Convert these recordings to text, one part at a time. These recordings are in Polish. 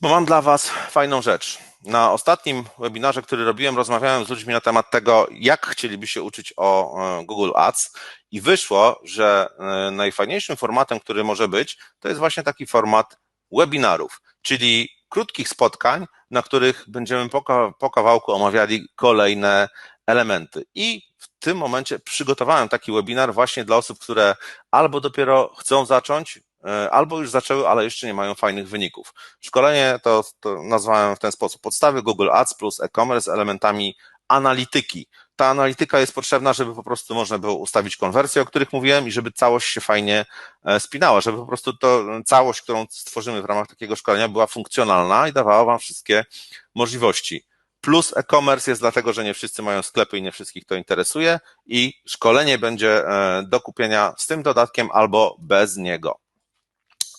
Bo mam dla Was fajną rzecz. Na ostatnim webinarze, który robiłem, rozmawiałem z ludźmi na temat tego, jak chcieliby się uczyć o e, Google Ads i wyszło, że e, najfajniejszym formatem, który może być, to jest właśnie taki format webinarów, czyli krótkich spotkań, na których będziemy po, kawałku omawiali kolejne elementy. I w tym momencie przygotowałem taki webinar właśnie dla osób, które albo dopiero chcą zacząć, albo już zaczęły, ale jeszcze nie mają fajnych wyników. Szkolenie to, to nazwałem w ten sposób. Podstawy Google Ads plus e-commerce elementami analityki. Ta analityka jest potrzebna, żeby po prostu można było ustawić konwersje, o których mówiłem i żeby całość się fajnie e, spinała, żeby po prostu to całość, którą stworzymy w ramach takiego szkolenia była funkcjonalna i dawała Wam wszystkie możliwości. Plus e-commerce jest dlatego, że nie wszyscy mają sklepy i nie wszystkich to interesuje i szkolenie będzie e, do kupienia z tym dodatkiem albo bez niego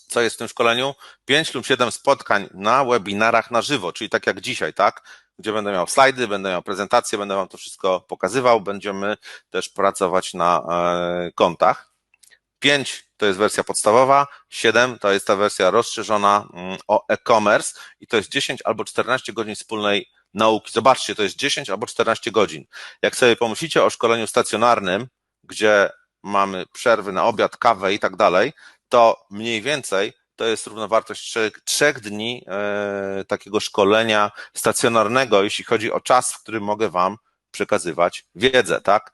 co jest w tym szkoleniu? 5 lub 7 spotkań na webinarach na żywo, czyli tak jak dzisiaj, tak? Gdzie będę miał slajdy, będę miał prezentację, będę Wam to wszystko pokazywał, będziemy też pracować na e, kontach. 5 to jest wersja podstawowa, 7 to jest ta wersja rozszerzona mm, o e-commerce i to jest 10 albo 14 godzin wspólnej nauki. Zobaczcie, to jest 10 albo 14 godzin. Jak sobie pomyślicie o szkoleniu stacjonarnym, gdzie mamy przerwy na obiad, kawę i tak dalej, to mniej więcej to jest równowartość trzech, trzech dni e, takiego szkolenia stacjonarnego, jeśli chodzi o czas, w którym mogę Wam przekazywać wiedzę, tak?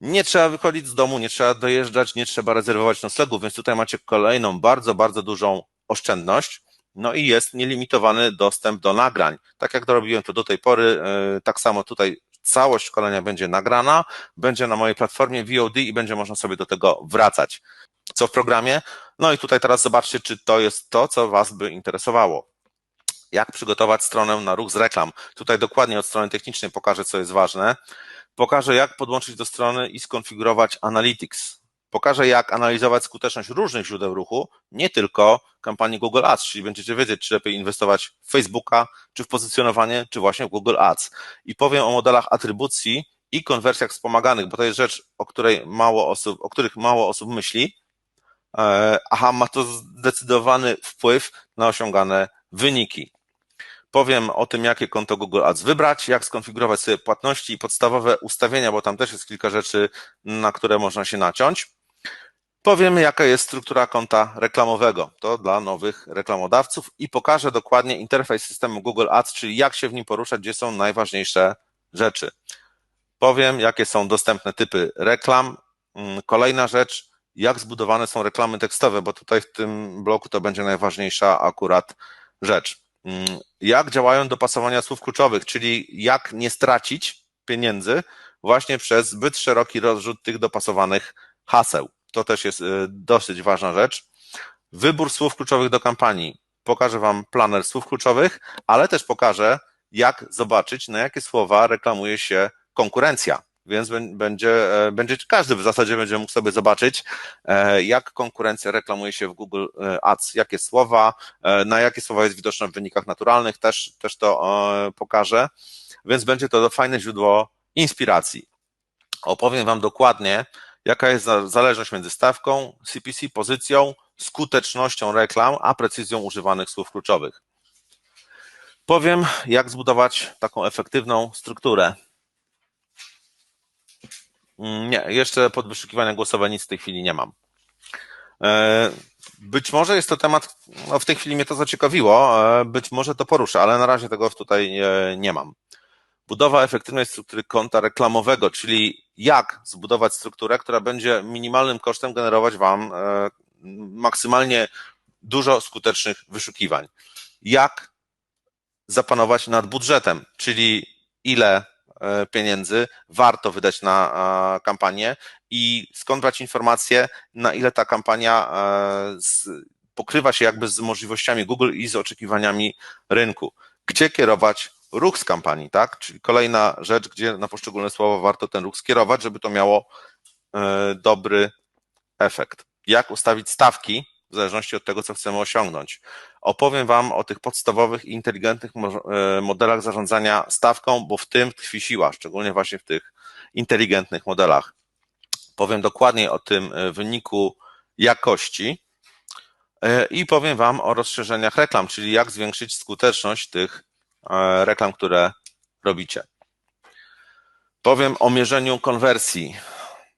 Nie trzeba wychodzić z domu, nie trzeba dojeżdżać, nie trzeba rezerwować noclegu, więc tutaj macie kolejną bardzo, bardzo dużą oszczędność. No i jest nielimitowany dostęp do nagrań. Tak jak robiłem to do tej pory, e, tak samo tutaj całość szkolenia będzie nagrana, będzie na mojej platformie VOD i będzie można sobie do tego wracać co w programie. No i tutaj teraz zobaczcie, czy to jest to, co Was by interesowało. Jak przygotować stronę na ruch z reklam. Tutaj dokładnie od strony technicznej pokażę, co jest ważne. Pokażę, jak podłączyć do strony i skonfigurować Analytics. Pokażę, jak analizować skuteczność różnych źródeł ruchu, nie tylko kampanii Google Ads, czyli będziecie wiedzieć, czy lepiej inwestować w Facebooka, czy w pozycjonowanie, czy właśnie w Google Ads. I powiem o modelach atrybucji i konwersjach wspomaganych, bo to jest rzecz, o której mało osób, o których mało osób myśli, E, aha, ma to zdecydowany wpływ na osiągane wyniki. Powiem o tym, jakie konto Google Ads wybrać, jak skonfigurować sobie płatności i podstawowe ustawienia, bo tam też jest kilka rzeczy, na które można się naciąć. Powiem, jaka jest struktura konta reklamowego. To dla nowych reklamodawców i pokażę dokładnie interfejs systemu Google Ads, czyli jak się w nim poruszać, gdzie są najważniejsze rzeczy. Powiem, jakie są dostępne typy reklam. Mm, kolejna rzecz, jak zbudowane są reklamy tekstowe, bo tutaj w tym bloku to będzie najważniejsza akurat rzecz. Mm, jak działają dopasowania słów kluczowych, czyli jak nie stracić pieniędzy właśnie przez zbyt szeroki rozrzut tych dopasowanych haseł. To też jest y, dosyć ważna rzecz. Wybór słów kluczowych do kampanii. Pokażę Wam planer słów kluczowych, ale też pokażę, jak zobaczyć, na jakie słowa reklamuje się konkurencja więc będzie, e, będzie każdy w zasadzie będzie mógł sobie zobaczyć, e, jak konkurencja reklamuje się w Google e, Ads, jakie słowa, na jakie słowa jest widoczne w wynikach naturalnych, też, też to pokażę, więc będzie to fajne źródło inspiracji. Opowiem Wam dokładnie, jaka jest zależność między stawką, CPC, pozycją, skutecznością reklam, a precyzją używanych słów kluczowych. Powiem, jak zbudować taką efektywną strukturę Mm, nie, jeszcze pod wyszukiwania głosowe nic w tej chwili nie mam. E, być może jest to temat, no w tej chwili mnie to zaciekawiło, e, być może to poruszę, ale na razie tego tutaj nie, nie mam. Budowa efektywnej struktury konta reklamowego, czyli jak zbudować strukturę, która będzie minimalnym kosztem generować Wam e, maksymalnie dużo skutecznych wyszukiwań. Jak zapanować nad budżetem, czyli ile E, pieniędzy warto wydać na kampanię i skąd brać informacje, na ile ta kampania e, pokrywa się jakby z możliwościami Google i z oczekiwaniami rynku. Gdzie kierować ruch z kampanii, tak? Czyli kolejna rzecz, gdzie na poszczególne słowa warto ten ruch skierować, żeby to miało e, dobry efekt. Jak ustawić stawki w zależności od tego, co chcemy osiągnąć. Opowiem Wam o tych podstawowych inteligentnych e, modelach zarządzania stawką, bo w tym tkwi siła, szczególnie właśnie w tych inteligentnych modelach. Powiem dokładniej o tym e, wyniku jakości I powiem Wam o rozszerzeniach reklam, czyli jak zwiększyć skuteczność tych reklam, które robicie. Powiem o mierzeniu konwersji,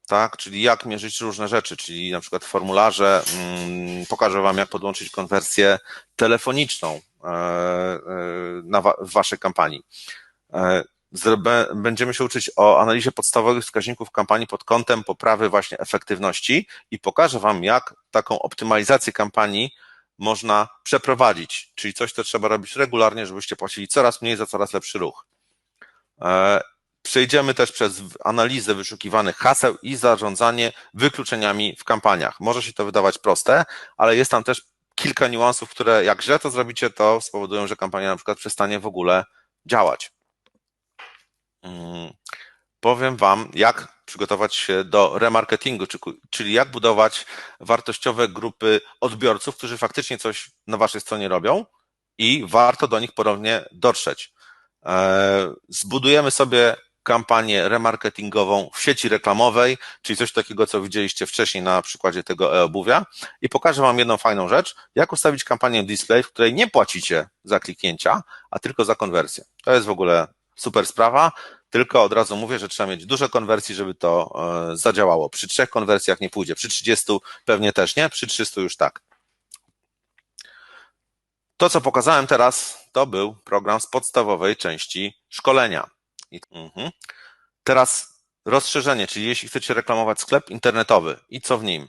tak, czyli jak mierzyć różne rzeczy, czyli na przykład formularze. Mm, pokażę Wam, jak podłączyć konwersję telefoniczną na, w Waszej kampanii będziemy się uczyć o analizie podstawowych wskaźników kampanii pod kątem poprawy właśnie efektywności i pokażę Wam, jak taką optymalizację kampanii można przeprowadzić, czyli coś, co trzeba robić regularnie, żebyście płacili coraz mniej za coraz lepszy ruch. E, przejdziemy też przez analizę wyszukiwanych haseł i zarządzanie wykluczeniami w kampaniach. Może się to wydawać proste, ale jest tam też kilka niuansów, które jak źle to zrobicie, to spowodują, że kampania na przykład przestanie w ogóle działać. Powiem Wam, jak przygotować się do remarketingu, czyli jak budować wartościowe grupy odbiorców, którzy faktycznie coś na Waszej stronie robią i warto do nich ponownie dotrzeć. E, zbudujemy sobie kampanię remarketingową w sieci reklamowej, czyli coś takiego, co widzieliście wcześniej na przykładzie tego e-obuwia i pokażę Wam jedną fajną rzecz, jak ustawić kampanię display, w której nie płacicie za kliknięcia, a tylko za konwersję. To jest w ogóle super sprawa. Tylko od razu mówię, że trzeba mieć dużo konwersji, żeby to e, zadziałało. Przy trzech konwersjach nie pójdzie, przy 30 pewnie też nie, przy 300 już tak. To, co pokazałem teraz, to był program z podstawowej części szkolenia. Mhm. Teraz rozszerzenie, czyli jeśli chcecie reklamować sklep internetowy i co w nim?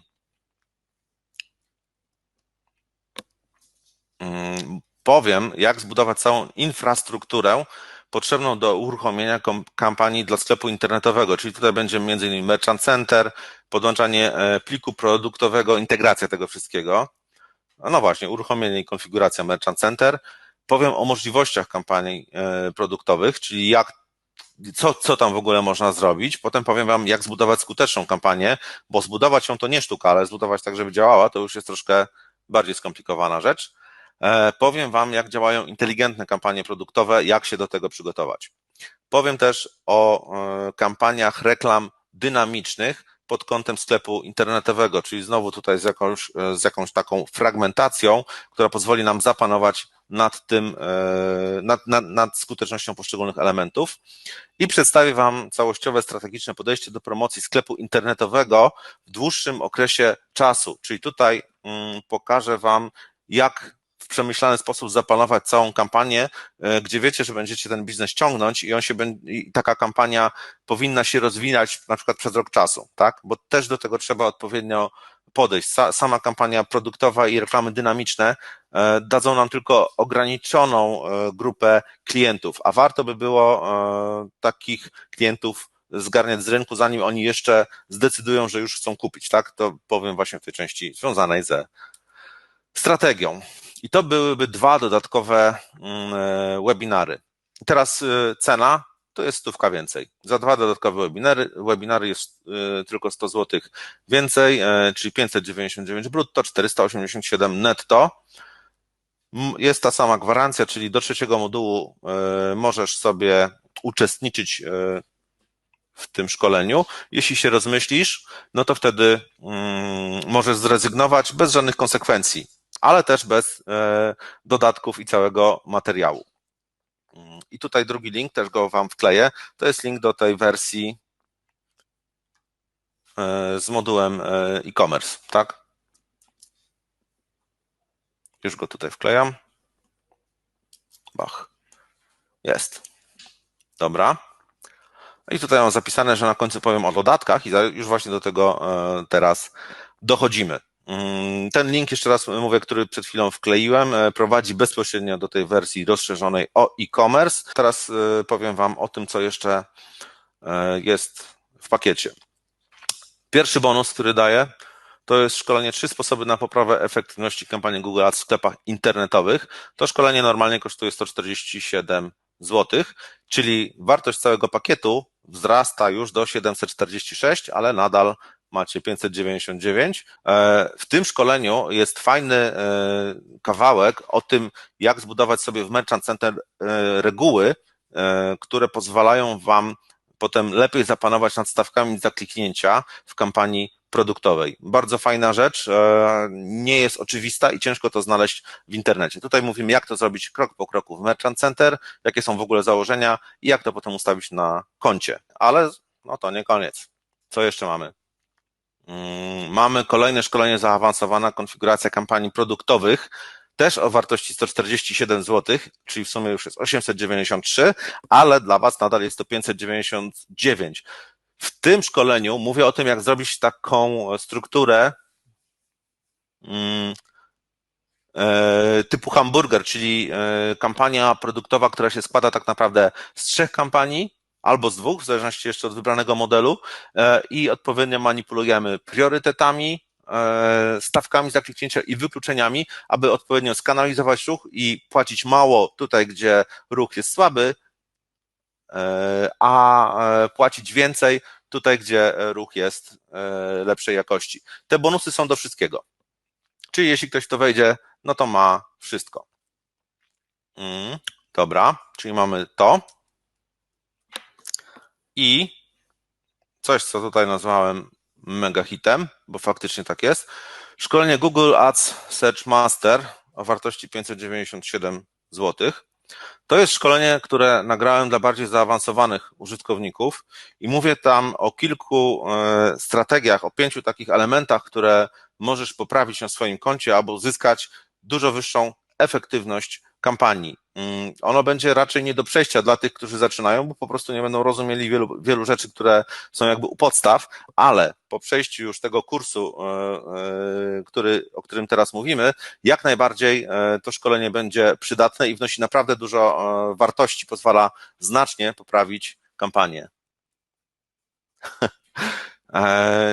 Mm, powiem, jak zbudować całą infrastrukturę, potrzebną do uruchomienia kampanii dla sklepu internetowego, czyli tutaj będzie m.in. Merchant Center, podłączanie e, pliku produktowego, integracja tego wszystkiego. No właśnie, uruchomienie i konfiguracja Merchant Center. Powiem o możliwościach kampanii e, produktowych, czyli jak co, co tam w ogóle można zrobić. Potem powiem Wam, jak zbudować skuteczną kampanię, bo zbudować ją to nie sztuka, ale zbudować tak, żeby działała, to już jest troszkę bardziej skomplikowana rzecz. E, powiem Wam, jak działają inteligentne kampanie produktowe, jak się do tego przygotować. Powiem też o e, kampaniach reklam dynamicznych pod kątem sklepu internetowego, czyli znowu tutaj z jakąś, e, z jakąś taką fragmentacją, która pozwoli nam zapanować nad tym, nad, nad, nad skutecznością poszczególnych elementów i przedstawię Wam całościowe strategiczne podejście do promocji sklepu internetowego w dłuższym okresie czasu, czyli tutaj mm, pokażę Wam, jak w przemyślany sposób zaplanować całą kampanię, e, gdzie wiecie, że będziecie ten biznes ciągnąć i on się i taka kampania powinna się rozwijać na przykład przez rok czasu, tak? Bo też do tego trzeba odpowiednio podejść. Sama kampania produktowa i reklamy dynamiczne e, dadzą nam tylko ograniczoną e, grupę klientów, a warto by było takich klientów zgarniać z rynku, zanim oni jeszcze zdecydują, że już chcą kupić, tak? To powiem właśnie w tej części związanej ze strategią. I to byłyby dwa dodatkowe mm, e, webinary. teraz e, cena to jest stówka więcej. Za dwa dodatkowe webinary, webinary jest e, tylko 100 zł więcej, czyli 599 brutto, 487 netto. Jest ta sama gwarancja, czyli do trzeciego modułu możesz sobie uczestniczyć w tym szkoleniu. Jeśli się rozmyślisz, no to wtedy mm, możesz zrezygnować bez żadnych konsekwencji ale też bez e, dodatków i całego materiału. I tutaj drugi link, też go Wam wkleję, to jest link do tej wersji e, z modułem e, e-commerce, tak? Już go tutaj wklejam. Bach. Jest. Dobra. I tutaj mam zapisane, że na końcu powiem o dodatkach i już właśnie do tego teraz dochodzimy. Mm, ten link, jeszcze raz mówię, który przed chwilą wkleiłem, e, prowadzi bezpośrednio do tej wersji rozszerzonej o e-commerce. Teraz e, powiem Wam o tym, co jeszcze e, jest w pakiecie. Pierwszy bonus, który daję, to jest szkolenie trzy sposoby na poprawę efektywności kampanii Google Ads w sklepach internetowych. To szkolenie normalnie kosztuje 147 zł, czyli wartość całego pakietu wzrasta już do 746, ale nadal macie 599. E, w tym szkoleniu jest fajny e, kawałek o tym, jak zbudować sobie w Merchant Center e, reguły, które pozwalają Wam potem lepiej zapanować nad stawkami za kliknięcia w kampanii produktowej. Bardzo fajna rzecz, nie jest oczywista i ciężko to znaleźć w internecie. Tutaj mówimy, jak to zrobić krok po kroku w Merchant Center, jakie są w ogóle założenia i jak to potem ustawić na koncie. Ale no to nie koniec. Co jeszcze mamy? Mm, Mamy kolejne szkolenie zaawansowana konfiguracja kampanii produktowych, też o wartości 147 zł, czyli w sumie już jest 893, ale dla Was nadal jest to 599. W tym szkoleniu mówię o tym, jak zrobić taką strukturę mm, e, typu hamburger, czyli e, kampania produktowa, która się składa tak naprawdę z trzech kampanii albo z dwóch, w zależności jeszcze od wybranego modelu e, i odpowiednio manipulujemy priorytetami, e, stawkami za i wykluczeniami, aby odpowiednio skanalizować ruch i płacić mało tutaj, gdzie ruch jest słaby, e, a płacić więcej tutaj, gdzie ruch jest lepszej jakości. Te bonusy są do wszystkiego. Czyli jeśli ktoś to wejdzie, no to ma wszystko. Mm, dobra, czyli mamy to. I coś, co tutaj nazwałem mega hitem, bo faktycznie tak jest. Szkolenie Google Ads Search Master o wartości 597 zł. To jest szkolenie, które nagrałem dla bardziej zaawansowanych użytkowników i mówię tam o kilku e, strategiach, o pięciu takich elementach, które możesz poprawić na swoim koncie albo uzyskać dużo wyższą efektywność kampanii. Mm, Ono będzie raczej nie do przejścia dla tych, którzy zaczynają, bo po prostu nie będą rozumieli wielu, wielu rzeczy, które są jakby u podstaw, ale po przejściu już tego kursu, e, e, który, o którym teraz mówimy, jak najbardziej e, to szkolenie będzie przydatne i wnosi naprawdę dużo wartości, pozwala znacznie poprawić kampanię.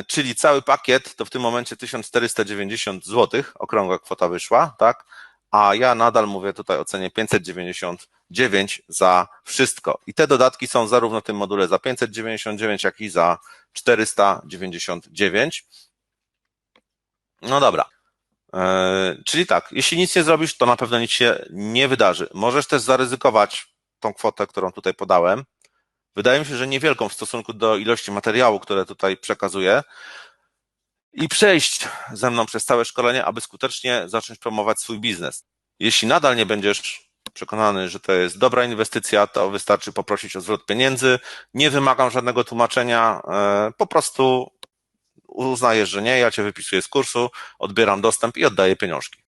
Czyli cały pakiet to w tym momencie 1490 zł, okrągła kwota wyszła, tak? A ja nadal mówię tutaj o cenie 599 za wszystko. I te dodatki są zarówno w tym module za 599, jak i za 499. No dobra. Eee, czyli tak, jeśli nic nie zrobisz, to na pewno nic się nie wydarzy. Możesz też zaryzykować tą kwotę, którą tutaj podałem. Wydaje mi się, że niewielką w stosunku do ilości materiału, które tutaj przekazuję, i przejść ze mną przez całe szkolenie, aby skutecznie zacząć promować swój biznes. Jeśli nadal nie będziesz przekonany, że to jest dobra inwestycja, to wystarczy poprosić o zwrot pieniędzy. Nie wymagam żadnego tłumaczenia, e, po prostu uznajesz, że nie, ja cię wypisuję z kursu, odbieram dostęp i oddaję pieniążki.